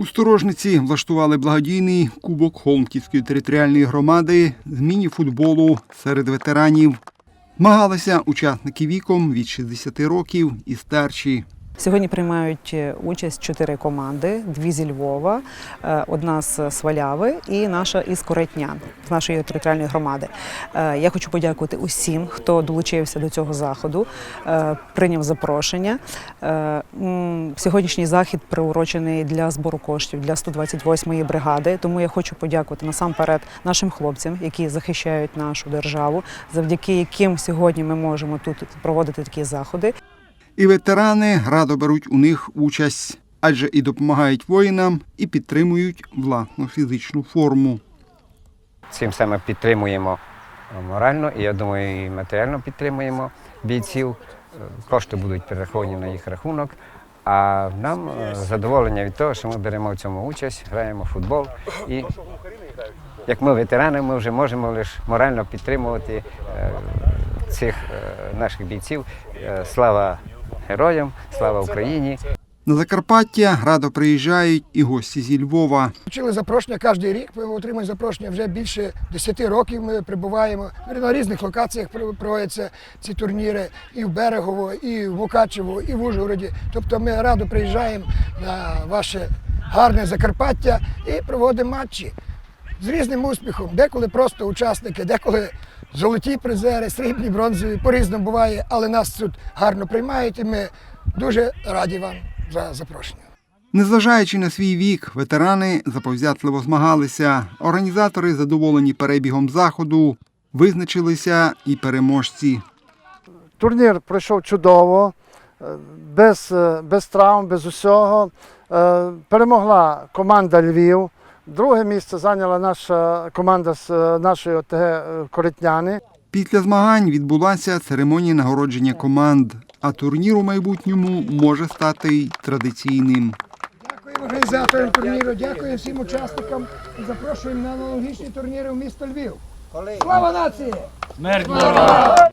У Сторожниці влаштували благодійний кубок Холмківської територіальної громади з міні-футболу серед ветеранів. Змагалися учасники віком від 60 років і старші. Сьогодні приймають е, участь чотири команди: дві зі Львова, е, одна з Сваляви і наша із Коретнян з нашої територіальної громади. Е, Я хочу подякувати усім, хто долучився до цього заходу, прийняв запрошення. Сьогоднішній захід приурочений для збору коштів для 128-ї бригади. Тому я хочу подякувати насамперед нашим хлопцям, які захищають нашу державу, завдяки яким сьогодні ми можемо тут проводити такі заходи. І ветерани радо беруть у них участь, адже і допомагають воїнам, і підтримують власну фізичну форму. Цим саме підтримуємо морально і я думаю, і матеріально підтримуємо бійців. Кошти будуть перераховані на їх рахунок. А нам е, задоволення від того, що ми беремо в цьому участь, граємо в футбол. І як ми ветерани, ми вже можемо лише морально підтримувати е, цих е, наших бійців. Слава героям, слава Україні! На Закарпаття радо приїжджають і гості зі Львова. Отримали запрошення кожен рік. Ми отримуємо запрошення вже більше 10 років. Ми прибуваємо на різних локаціях проводяться ці турніри і в Берегово, і в Мукачево, і в Ужгороді. Тобто ми радо приїжджаємо на ваше гарне Закарпаття і проводимо матчі з різним успіхом. Деколи просто учасники, деколи золоті призери, срібні, бронзові, по-різному буває, але нас тут гарно приймають і ми дуже раді вам за запрошення. Незважаючи на свій вік, ветерани заповзятливо змагалися. Організатори, задоволені перебігом заходу, визначилися і переможці. Турнір пройшов чудово, е, без, е, без травм, без усього. Е, Перемогла команда Львів. Друге місце зайняла наша команда з е, нашої ОТГ е, Коритняни. Після змагань відбулася церемонія нагородження команд, а турнір у майбутньому може стати й традиційним. Дякуємо організаторам турніру, дякуємо всім учасникам і запрошуємо на аналогічні турніри в місто Львів. Слава нації! Смерть!